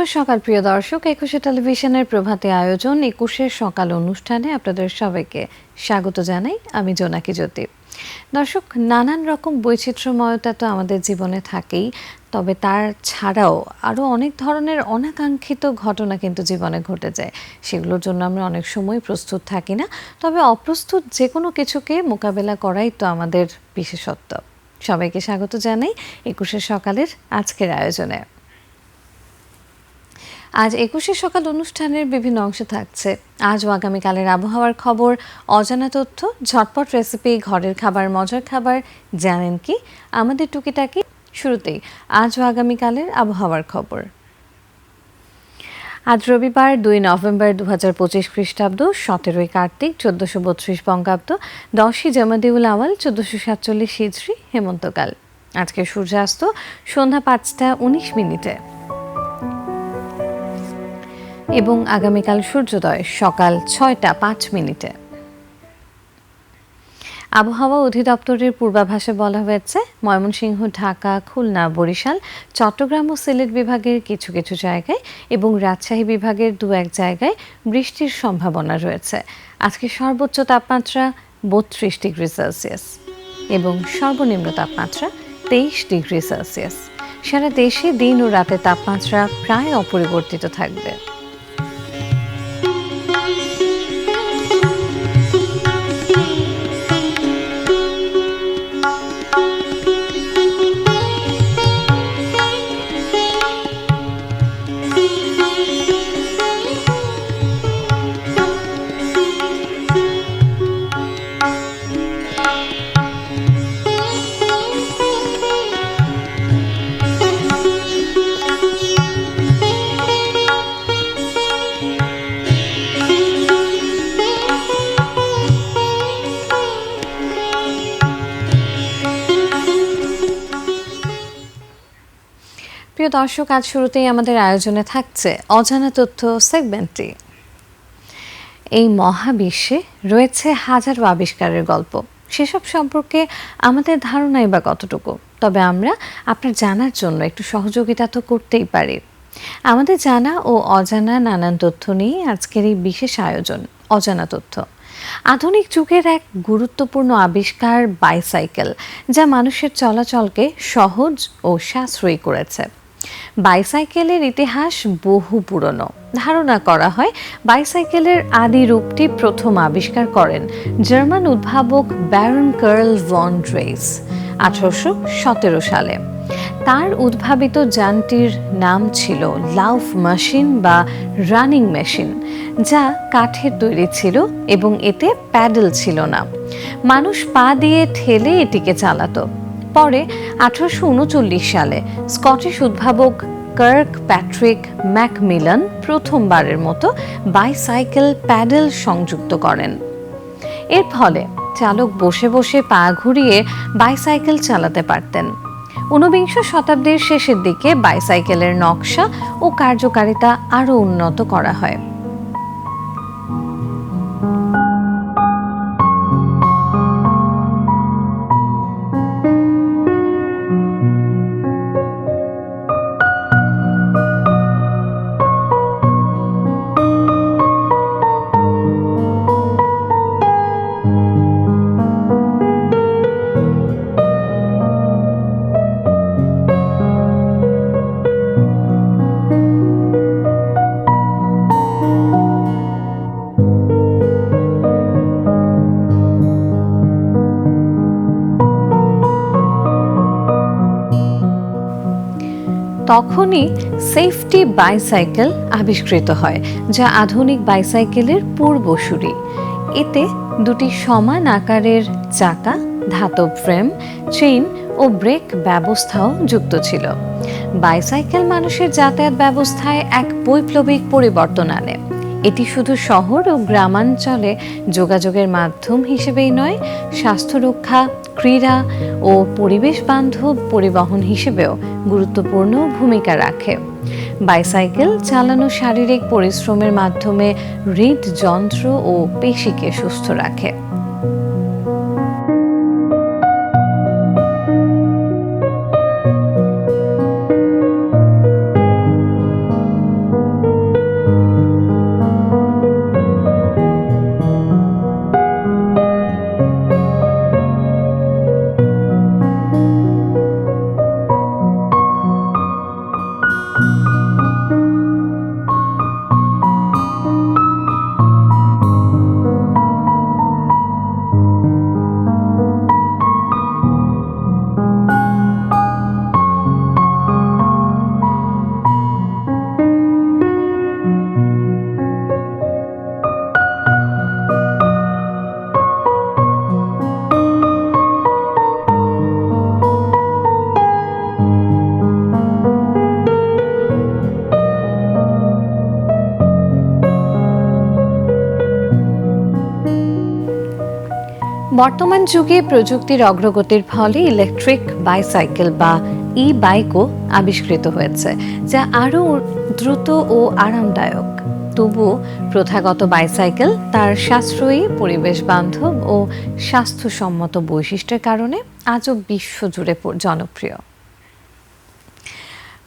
শুভ সকাল, প্রিয় দর্শক। একুশে টেলিভিশনের প্রভাতে আয়োজন একুশের সকাল অনুষ্ঠানে আপনাদের সবাইকে স্বাগত জানাই। আমি জোনাকি জ্যোতি। দর্শক, নানান রকম বৈচিত্র্যময়তা তো আমাদের জীবনে থাকেই, তবে তার ছাড়াও আরও অনেক ধরনের অনাকাঙ্ক্ষিত ঘটনা কিন্তু জীবনে ঘটে যায়। সেগুলোর জন্য আমরা অনেক সময় প্রস্তুত থাকি না, তবে অপ্রস্তুত যে কোনো কিছুকে মোকাবেলা করাই তো আমাদের বিশেষত্ব। সবাইকে স্বাগত জানাই একুশে সকালের আজকের আয়োজনে। আজ একুশে সকাল অনুষ্ঠানের বিভিন্ন অংশ থাকছে। আজ ও আগামীকালের আবহাওয়ার খবর, অজানা তথ্য, ঝটপট রেসিপি, ঘরের খাবার, মজার খাবার, জানেন কি? আমাদের টুকিটাকি শুরুতেই আজ ও আগামীকালের আবহাওয়ার খবর। আজ রবিবার দুই নভেম্বর দু হাজার পঁচিশ খ্রিস্টাব্দ, সতেরোই কার্তিক, চোদ্দশো বত্রিশ বঙ্গাব্দ, দশই জামাদিউল আওয়াল, চোদ্দশো সাতচল্লিশ হিজড়ি, হেমন্তকাল। আজকে সূর্যাস্ত সন্ধ্যা পাঁচটা উনিশ মিনিটে। এবং আগামীকাল সূর্যোদয় সকাল ছয়টা পাঁচ মিনিটে। আবহাওয়া অধিদপ্তরের পূর্বাভাসে বলা হয়েছে, ময়মনসিংহ, ঢাকা, খুলনা, বরিশাল, চট্টগ্রাম ও সিলেট বিভাগের কিছু কিছু জায়গায় এবং রাজশাহী বিভাগের দু এক জায়গায় বৃষ্টির সম্ভাবনা রয়েছে। আজকে সর্বোচ্চ তাপমাত্রা বত্রিশ ডিগ্রি সেলসিয়াস এবং সর্বনিম্ন তাপমাত্রা তেইশ ডিগ্রি সেলসিয়াস। সারা দেশে দিন ও রাতের তাপমাত্রা প্রায় অপরিবর্তিত থাকবে। প্রিয় দর্শক, আজ শুরুতেই আমাদের আয়োজনে থাকছে অজানা তথ্য সেগমেন্টটি। এই মহাবিশ্বে রয়েছে হাজারো আবিষ্কারের গল্প। সেসব সম্পর্কে আমাদের ধারণাই বা কতটুকু? তবে আমরা আপনার জানার জন্য একটু সহযোগিতা তো করতেই পারি। আমাদের জানা ও অজানা নানান তথ্য নিয়ে আজকের এই বিশেষ আয়োজন, অজানা তথ্য। আধুনিক যুগের এক গুরুত্বপূর্ণ আবিষ্কার বাইসাইকেল যা মানুষের চলাচলকে সহজ ও সাশ্রয়ী করেছে। বাইসাইকেলের ইতিহাস বহু পুরনো। ধারণা করা হয় বাইসাইকেলের আদি রূপটি প্রথম আবিষ্কার করেন জার্মান উদ্ভাবক ব্যারন কার্ল ভন ড্রেস আঠারোশো সতেরো সালে। তার উদ্ভাবিত যানটির নাম ছিল লাউফ মেশিন বা রানিং মেশিন, যা কাঠের তৈরি ছিল এবং এতে প্যাডেল ছিল না। মানুষ পা দিয়ে ঠেলে এটিকে চালাতো। পরে আঠারোশো উনচল্লিশ সালে স্কটিশ উদ্ভাবক কার্ক প্যাট্রিক ম্যাকমিলন প্রথমবারের মতো বাইসাইকেল প্যাডেল সংযুক্ত করেন। এর ফলে চালক বসে বসে পা ঘুরিয়ে বাইসাইকেল চালাতে পারতেন। ঊনবিংশ শতাব্দীর শেষের দিকে বাইসাইকেলের নকশা ও কার্যকারিতা আরও উন্নত করা হয়। তখনই সেফটি বাইসাইকেল আবিষ্কৃত হয়, যা আধুনিক বাইসাইকেলের পূর্বসূরি এতে দুটি সমান আকারের চাকা, ধাতব ফ্রেম চেইন ও ব্রেক ব্যবস্থাও যুক্ত ছিল। বাইসাইকেল মানুষের যাতায়াত ব্যবস্থায় এক বৈপ্লবিক পরিবর্তন আনে। এটি শুধু শহর ও গ্রামাঞ্চলে যোগাযোগের মাধ্যম হিসেবেই নয় স্বাস্থ্য রক্ষা ক্রীড়া ও পরিবেশ বান্ধব পরিবহন হিসেবেও গুরুত্বপূর্ণ ভূমিকা রাখে। বাইসাইকেল চালানো শারীরিক পরিশ্রমের মাধ্যমে হৃদযন্ত্র ও পেশিকে সুস্থ রাখে। বর্তমান যুগে প্রযুক্তির অগ্রগতির ফলে ইলেকট্রিক বাইসাইকেল বা ই বাইকও আবিষ্কৃত হয়েছে, যা আরও দ্রুত ও আরামদায়ক। তবুও প্রথাগত বাইসাইকেল তার সাশ্রয়ী পরিবেশ বান্ধব ও স্বাস্থ্যসম্মত বৈশিষ্ট্যের কারণে আজও বিশ্বজুড়ে জনপ্রিয়।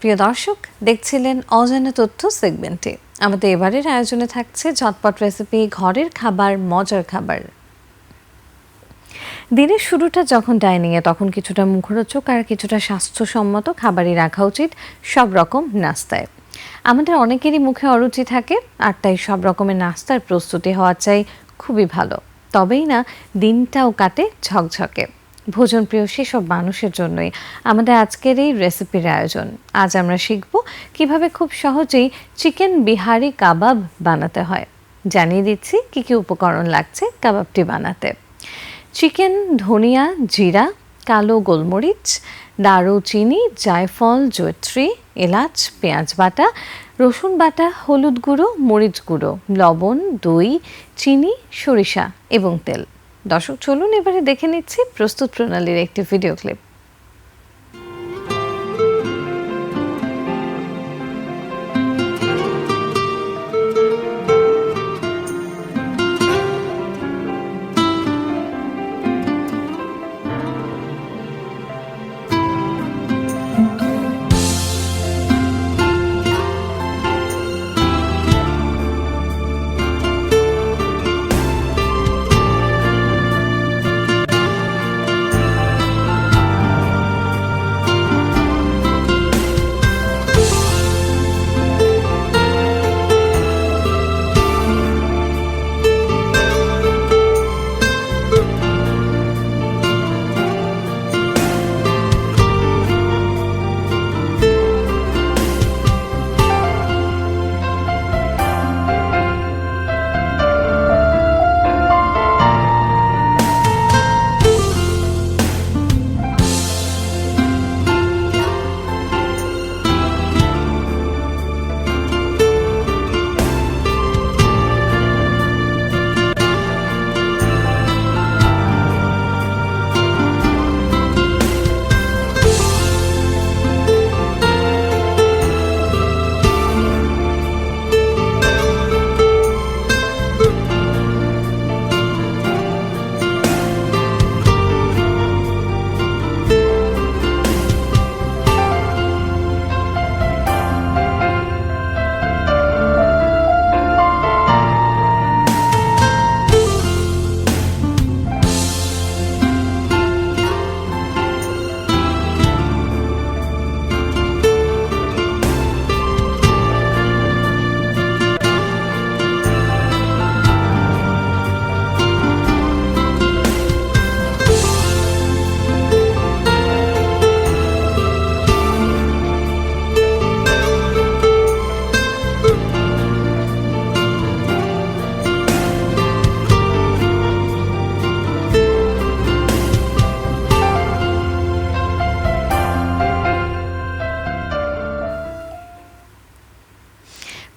প্রিয় দর্শক, দেখছিলেন অজানা তথ্য সেগমেন্টে। আমাদের এবারের আয়োজনে থাকছে ঝটপট রেসিপি ঘরের খাবার, মজার খাবার। দিনের শুরুটা যখন ডাইনিংয়ে, তখন কিছুটা মুখরোচক আর কিছুটা স্বাস্থ্যসম্মত খাবারই রাখা উচিত সব রকম নাস্তায়। আমাদের অনেকেরই মুখে অরুচি থাকে আর তাই সব রকমের নাস্তার প্রস্তুতি হওয়া চাই খুবই ভালো। তবেই না, দিনটাও কাটে ঝকঝকে। ভোজনপ্রিয় সেসব মানুষের জন্যই আমাদের আজকের এই রেসিপির আয়োজন। আজ আমরা শিখব কীভাবে খুব সহজেই চিকেন বিহারি কাবাব বানাতে হয়। জানিয়ে দিচ্ছি কী কী উপকরণ লাগছে কাবাবটি বানাতে। চিকেন, ধনিয়া, জিরা, কালো গোলমরিচ দারুচিনি জায়ফল জৈত্রী এলাচ, পেঁয়াজ বাটা, রসুন বাটা, হলুদ গুঁড়ো, মরিচ গুঁড়ো, লবণ, দই, চিনি, সরিষা এবং তেল। দর্শক, চলুন এবারে দেখে নিচ্ছি প্রস্তুত প্রণালীর একটি ভিডিও ক্লিপ।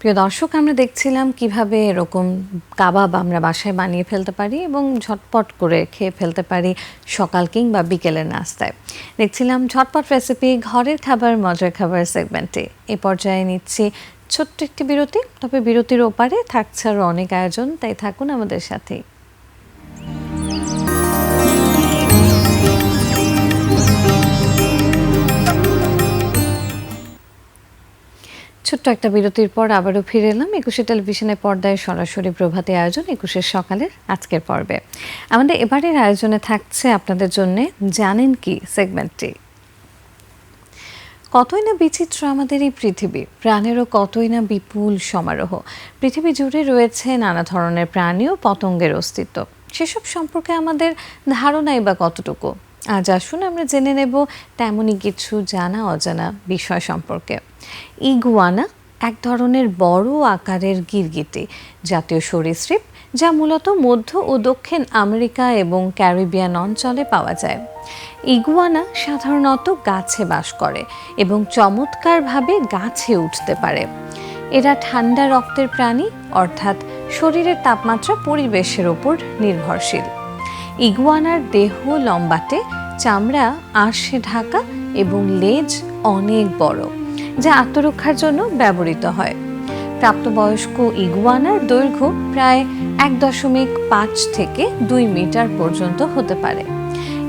প্রিয় দর্শক, আমরা দেখছিলাম কীভাবে এরকম কাবাব আমরা বাসায় বানিয়ে ফেলতে পারি এবং ঝটপট করে খেয়ে ফেলতে পারি সকাল কিংবা বিকেলের নাস্তায়। দেখছিলাম ঝটপট রেসিপি ঘরের খাবার, মজার খাবার সেগমেন্টে এ পর্যায়ে নিচ্ছি ছোট্ট একটি বিরতি, তবে বিরতির ওপারে থাকছে আরও অনেক আয়োজন, তাই থাকুন আমাদের সাথেই। ছোট্ট একটা বিরতির পর আবারও ফিরে এলাম। একুশে টেলিভিশনের পর্দায় সরাসরি প্রভাতে আয়োজন, একুশের সকালের আজকের পর্বে। আমাদের এবারের আয়োজনে থাকছে আপনাদের জন্য জানেন কি সেগমেন্টটি? কতই না বিচিত্র আমাদের এই পৃথিবী, প্রাণেরও কতই না বিপুল সমারোহ। পৃথিবী জুড়ে রয়েছে নানা ধরনের প্রাণী ও পতঙ্গের অস্তিত্ব। সেসব সম্পর্কে আমাদের ধারণাই বা কতটুকু? আজ আসুন আমরা জেনে নেব তেমনই কিছু জানা অজানা বিষয় সম্পর্কে। ইগুয়ানা এক ধরনের বড় আকারের গিরগিটি, জাতীয় সরীসৃপ, যা মূলত মধ্য ও দক্ষিণ আমেরিকা এবং ক্যারিবিয়ান অঞ্চলে পাওয়া যায়। ইগুয়ানা সাধারণত গাছে বাস করে এবং চমৎকারভাবে গাছে উঠতে পারে। এরা ঠান্ডা রক্তের প্রাণী, অর্থাৎ শরীরের তাপমাত্রা পরিবেশের ওপর নির্ভরশীল। ইগুয়ানার দেহ লম্বাটে, চামড়া আঁশে ঢাকা এবং লেজ অনেক বড়, যা আত্মরক্ষার জন্য ব্যবহৃত হয়। প্রাপ্তবয়স্ক ইগুয়ানার দৈর্ঘ্য প্রায় এক দশমিক পাঁচ থেকে দুই মিটার পর্যন্ত হতে পারে।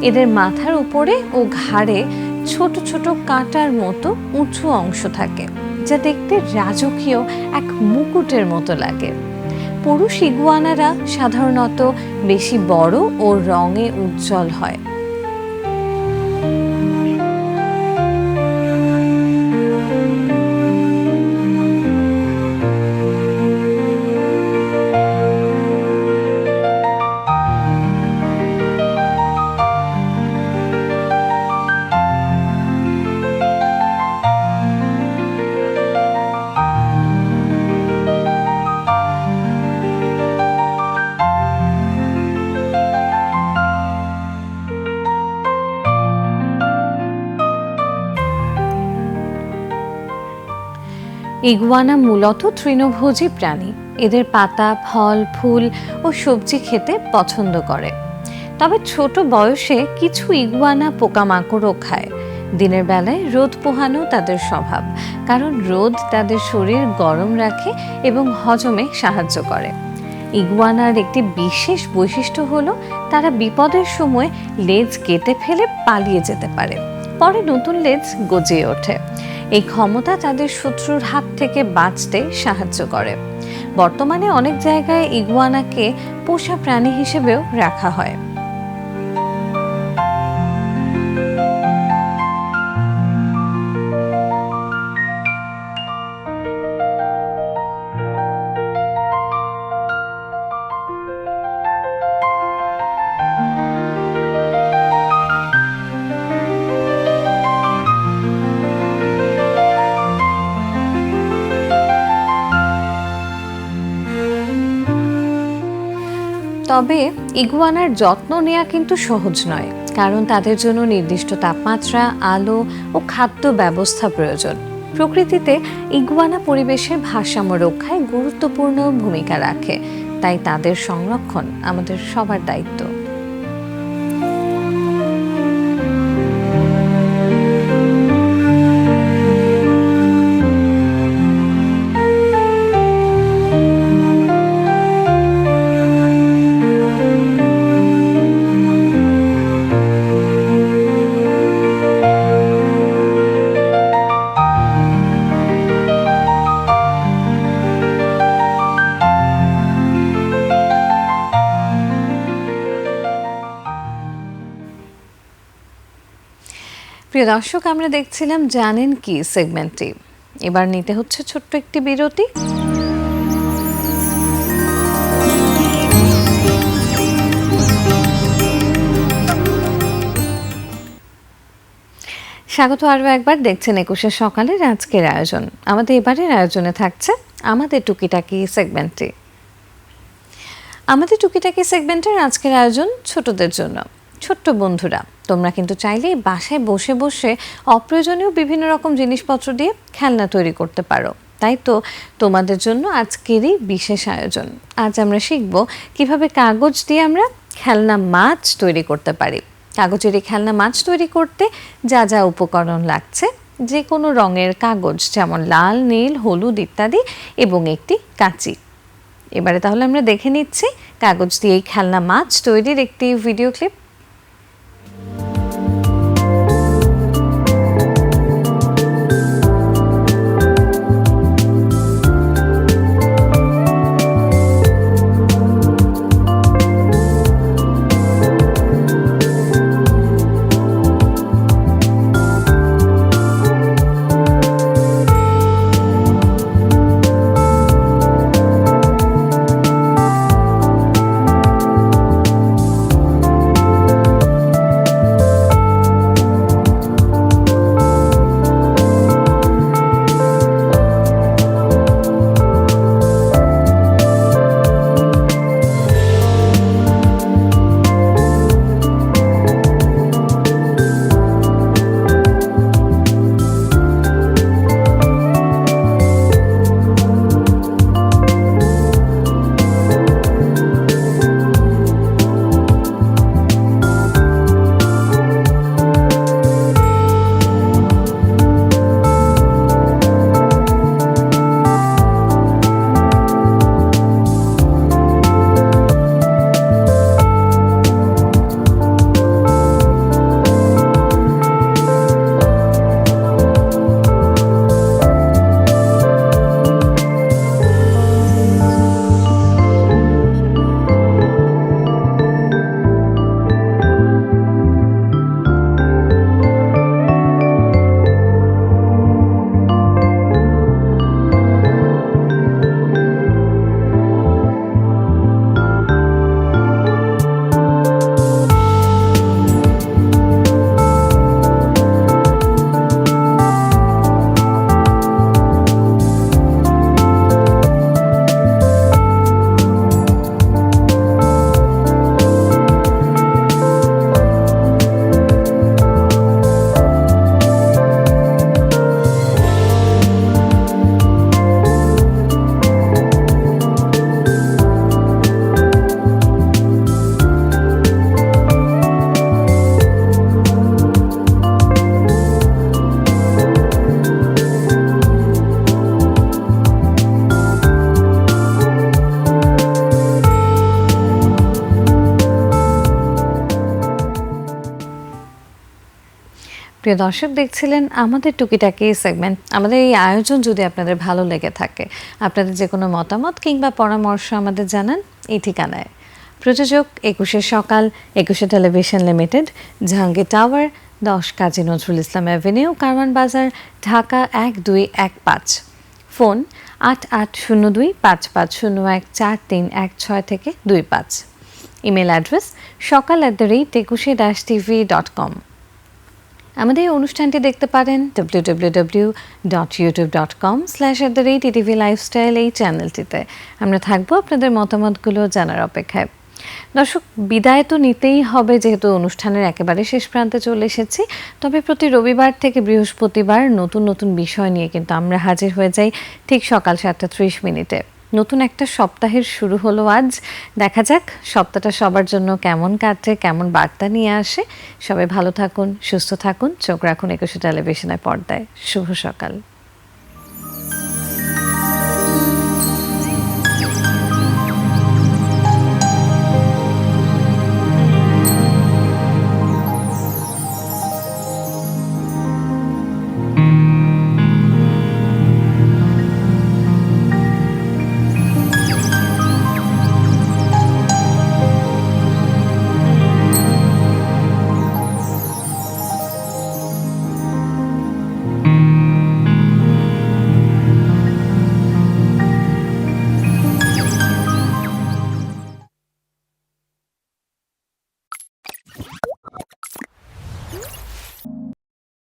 এদের মাথার উপরে ও ঘাড়ে ছোট ছোট কাঁটার মতো উঁচু অংশ থাকে, যা দেখতে রাজকীয় এক মুকুটের মতো লাগে। পুরুষ ইগুয়ানারা সাধারণত বেশি বড় ও রঙে উজ্জ্বল হয়। ইগুয়ানা মূলত তৃণভোজী প্রাণী। এদের পাতা, ফল, ফুল ও সবজি খেতে পছন্দ করে। তবে ছোট বয়সে কিছু ইগুয়ানা পোকামাকড়ও খায়। দিনের বেলায় রোদ পোহানো তাদের স্বভাব, কারণ রোদ তাদের শরীর গরম রাখে এবং হজমে সাহায্য করে। ইগুয়ানার একটি বিশেষ বৈশিষ্ট্য হলো, তারা বিপদের সময় লেজ কেটে ফেলে পালিয়ে যেতে পারে। পরে নতুন লেজ গজিয়ে ওঠে। এই ক্ষমতা তাদের শত্রুর হাত থেকে বাঁচতে সাহায্য করে। বর্তমানে অনেক জায়গায় ইগুয়ানাকে পোষা প্রাণী হিসেবেও রাখা হয়। তবে ইগুয়ানার যত্ন নেওয়া কিন্তু সহজ নয়, কারণ তাদের জন্য নির্দিষ্ট তাপমাত্রা, আলো ও খাদ্য ব্যবস্থা প্রয়োজন। প্রকৃতিতে ইগুয়ানা পরিবেশের ভারসাম্য রক্ষায় গুরুত্বপূর্ণ ভূমিকা রাখে, তাই তাদের সংরক্ষণ আমাদের সবার দায়িত্ব। প্রিয় দর্শক, আমরা দেখছিলাম জানেন কি সেগমেন্টটি। এবার নিতে হচ্ছে ছোট্ট একটি বিরতি। স্বাগত আরও একবার, দেখছেন একুশে সকালের আজকের আয়োজন। আমাদের এবারের আয়োজনে থাকছে আমাদের টুকিটাকি সেগমেন্টটি। আমাদের টুকিটাকি সেগমেন্টের আজকের আয়োজন ছোটদের জন্য। ছোট্ট বন্ধুরা তোমরা কিন্তু চাইলে বাসায় বসে বসে অপ্রয়োজনীয় বিভিন্ন রকম জিনিসপত্র দিয়ে খেলনা তৈরি করতে পারো। তাই তো? তোমাদের জন্য আজকেরই বিশেষ আয়োজন। আজ আমরা শিখব কীভাবে কাগজ দিয়ে আমরা খেলনা মাছ তৈরি করতে পারি। কাগজের এই খেলনা মাছ তৈরি করতে যা যা উপকরণ লাগছে যে কোনো রঙের কাগজ যেমন লাল, নীল, হলুদ ইত্যাদি এবং একটি কাঁচি। এবারে তাহলে আমরা দেখে নিচ্ছি কাগজ দিয়ে এই খেলনা মাছ তৈরির একটি ভিডিও ক্লিপ। Bye. প্রিয় দর্শক, দেখছিলেন আমাদের টুকিটাকি সেগমেন্ট আমাদের এই আয়োজন যদি আপনাদের ভালো লেগে থাকে, আপনাদের যে কোনো মতামত কিংবা পরামর্শ আমাদের জানান এই ঠিকানায়। প্রযোজক, একুশে সকাল, একুশে টেলিভিশন লিমিটেড, জাহাঙ্গীর টাওয়ার, দশ কাজী নজরুল ইসলাম অ্যাভিনিউ, কারওয়ান বাজার, ঢাকা এক দুই এক পাঁচ। ফোন আট আট শূন্য দুই পাঁচ পাঁচ শূন্য এক চার তিন এক ছয় থেকে দুই পাঁচ। ইমেল অ্যাড্রেস সকাল অ্যাট দ্য রেট একুশে ড্যাশ টিভি ডট কম আমাদের এই অনুষ্ঠানটি দেখতে পারেন W W W dot YouTube dot com slash at the rate ETV lifestyle এই চ্যানেলটিতে আমরা থাকব আপনাদের মতামতগুলো জানার অপেক্ষায়। দর্শক, বিদায় তো নিতেই হবে যেহেতু অনুষ্ঠানের একেবারে শেষ প্রান্তে চলে এসেছি। তবে প্রতি রবিবার থেকে বৃহস্পতিবার নতুন নতুন বিষয় নিয়ে কিন্তু আমরা হাজির হয়ে যাই ঠিক সকাল সাতটা ত্রিশ মিনিটে। নতুন একটা সপ্তাহের শুরু হলো আজ। দেখা যাক সপ্তাহটা সবার জন্য কেমন কাটে, কেমন বার্তা নিয়ে আসে। সবাই ভালো থাকুন, সুস্থ থাকুন। চোখ রাখুন একুশে টেলিভিশনের পর্দায়। শুভ সকাল।